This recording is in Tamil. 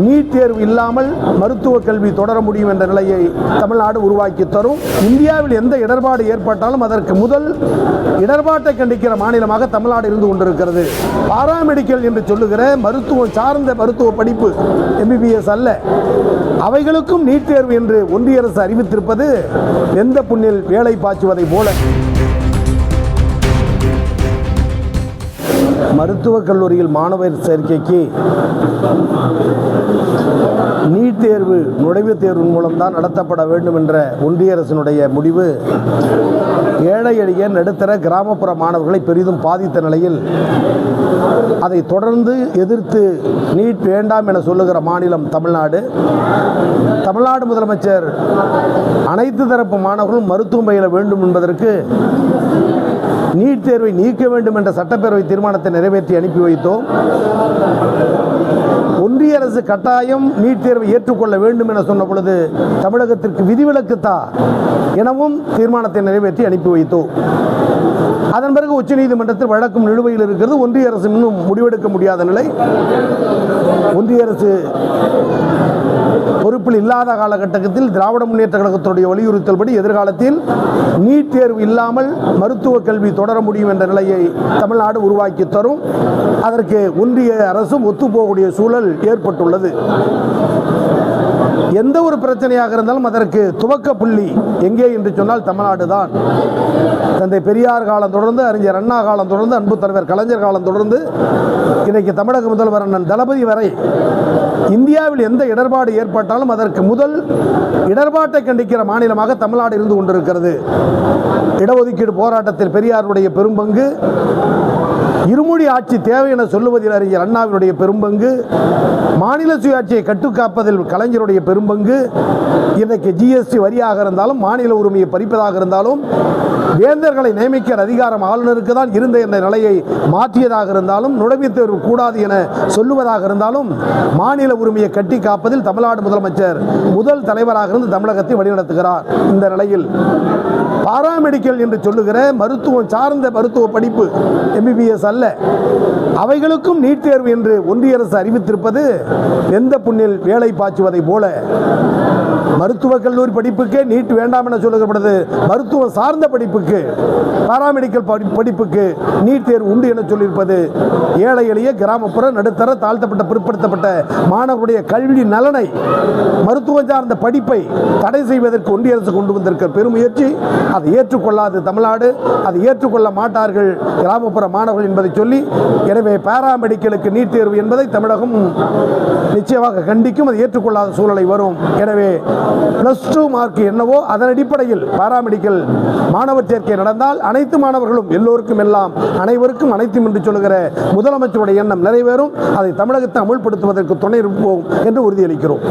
நீட் தேர்வு இல்லாமல் மருத்துவ கல்வி தொடர முடியும் என்ற நிலையை தமிழ்நாடு உருவாக்கி தரும். இந்தியாவில் எந்த இடர்பாடு ஏற்பட்டாலும் அதற்கு முதல் இடர்பாட்டை கண்டிக்கிற மாநிலமாக தமிழ்நாடு இருந்து கொண்டிருக்கிறது. பாராமெடிக்கல் என்று சொல்லுகிற மருத்துவம் சார்ந்த மருத்துவ படிப்பு எம்பிபிஎஸ் அல்ல. அவைகளுக்கும் நீட் தேர்வு என்று ஒன்றிய அரசு அறிவித்திருப்பது எந்த புண்ணில் வேலை பாய்ச்சுவதை போல. மருத்துவக் கல்லூரியில் மாணவர் சேர்க்கைக்கு நீட் தேர்வு நுழைவுத் தேர்வு மூலம்தான் நடத்தப்பட வேண்டும் என்ற ஒன்றிய அரசினுடைய முடிவு. ஏழை எளிய நடுத்தர கிராமப்புற மாணவர்களை பெரிதும் பாதித்த நிலையில் அதை தொடர்ந்து எதிர்த்து நீட் வேண்டாம் என சொல்லுகிற மாநிலம் தமிழ்நாடு. தமிழ்நாடு முதலமைச்சர் அனைத்து தரப்பு மாணவர்களும் மருத்துவம் பயில வேண்டும் என்பதற்கு நீட் தேர்வை நீக்க வேண்டும் என்ற சட்டப்பேரவை தீர்மானத்தை நிறைவேற்றி அனுப்பி வைத்தோம். ஒன்றிய அரசு கட்டாயம் நீட் தேர்வை ஏற்றுக்கொள்ள வேண்டும் என சொன்ன பொழுது தமிழகத்திற்கு விதிவிலக்குத்தா எனவும் தீர்மானத்தை நிறைவேற்றி அனுப்பி வைத்தோம். அதன் பிறகு உச்சநீதிமன்றத்தில் வழக்கும் நிலுவையில் இருக்கிறது. ஒன்றிய அரசு இன்னும் முடிவெடுக்க முடியாத நிலை. ஒன்றிய அரசு பொறுப்பில் இல்லாத காலகட்டத்தில் திராவிட முன்னேற்ற கழகத்துடைய வலியுறுத்தல்படி எதிர்காலத்தில் நீட் தேர்வு இல்லாமல் மருத்துவ கல்வி தொடர முடியும் என்ற நிலையை தமிழ்நாடு உருவாக்கி தரும். அதற்கு ஒன்றிய அரசும் ஒத்துப்போகக்கூடிய சூழல் ஏற்பட்டுள்ளது. எந்த ஒரு பிரச்சனையாக இருந்தாலும் அதற்கு துவக்க புள்ளி எங்கே என்று சொன்னால் தமிழ்நாடு தான் தந்தை பெரியார் காலம் தொடர்ந்து அறிஞர் அண்ணா காலம் தொடர்ந்து அன்பு தலைவர் கலைஞர் காலம் தொடர்ந்து இன்றைக்கு தமிழக முதல்வர் அண்ணன் தளபதி வரை இந்தியாவில் எந்த இடர்பாடு ஏற்பட்டாலும் அதற்கு முதல் இடர்பாட்டை கண்டிக்கிற மாநிலமாக தமிழ்நாடு இருந்து கொண்டிருக்கிறது. இடஒதுக்கீடு போராட்டத்தில் பெரியாருடைய பெரும்பங்கு இருமொழி ஆட்சி தேவை என சொல்லுவதில் அறிஞர் அண்ணாவினுடைய பெரும்பங்கு மாநில சுயாட்சியை கட்டுக்காப்பதில் கலைஞருடைய பெரும்பங்கு இன்றைக்கு ஜிஎஸ்டி வரியாக இருந்தாலும் மாநில உரிமையை பறிப்பதாக இருந்தாலும் வேந்தர்களை நியமிக்கிற அதிகாரம் ஆளுநருக்கு தான் இருந்த இந்த நிலையை மாற்றியதாக இருந்தாலும் நுழைவுத் தேர்வு கூடாது என சொல்லுவதாக இருந்தாலும் மாநில உரிமையை கட்டி காப்பதில் தமிழ்நாடு முதலமைச்சர் முதல் தலைவராக இருந்து தமிழகத்தை வழிநடத்துகிறார். இந்த நிலையில் பாராமெடிக்கல் என்று சொல்லுகிற மருத்துவம் சார்ந்த மருத்துவ படிப்பு எம்பிபிஎஸ் அல்ல. அவைகளுக்கும் நீட் தேர்வு என்று ஒன்றிய அரசு அறிவித்திருப்பது எந்த புண்ணில் வேலை பாய்ச்சுவதை போல. மருத்துவக் கல்லூரி படிப்புக்கே நீட் வேண்டாம் என சொல்லப்படுது. மருத்துவம் சார்ந்த படிப்புக்கு பாராமெடிக்கல் படி படிப்புக்கு நீட் தேர்வு உண்டு என சொல்லியிருப்பது. ஏழை எளிய கிராமப்புற நடுத்தர தாழ்த்தப்பட்ட பிற்படுத்தப்பட்ட மாணவருடைய கல்வி நலனை மருத்துவம் சார்ந்த படிப்பை தடை செய்வதற்கு ஒன்றிய அரசு கொண்டு வந்திருக்கிற பெருமுயற்சி அதை ஏற்றுக்கொள்ளாது தமிழ்நாடு அதை ஏற்றுக்கொள்ள மாட்டார்கள் கிராமப்புற மாணவர்கள் என்பதை சொல்லி எனவே பாராமெடிக்கலுக்கு நீட் தேர்வு என்பதை தமிழகம் நிச்சயமாக கண்டிக்கும் அதை ஏற்றுக்கொள்ளாத சூழ்நிலை வரும். எனவே பிளஸ் டூ மார்க் என்னவோ அதன் அடிப்படையில் பாராமெடிக்கல் மாணவர் சேர்க்கை நடந்தால் அனைத்து மாணவர்களும் எல்லோருக்கும் எல்லாம் அனைவருக்கும் அனைத்தும் என்று சொல்லுகிற முதலமைச்சருடைய எண்ணம் நிறைவேறும். அதை தமிழகத்தை அமுல்படுத்துவதற்கு துணை இருப்போம் என்று உறுதியளிக்கிறோம்.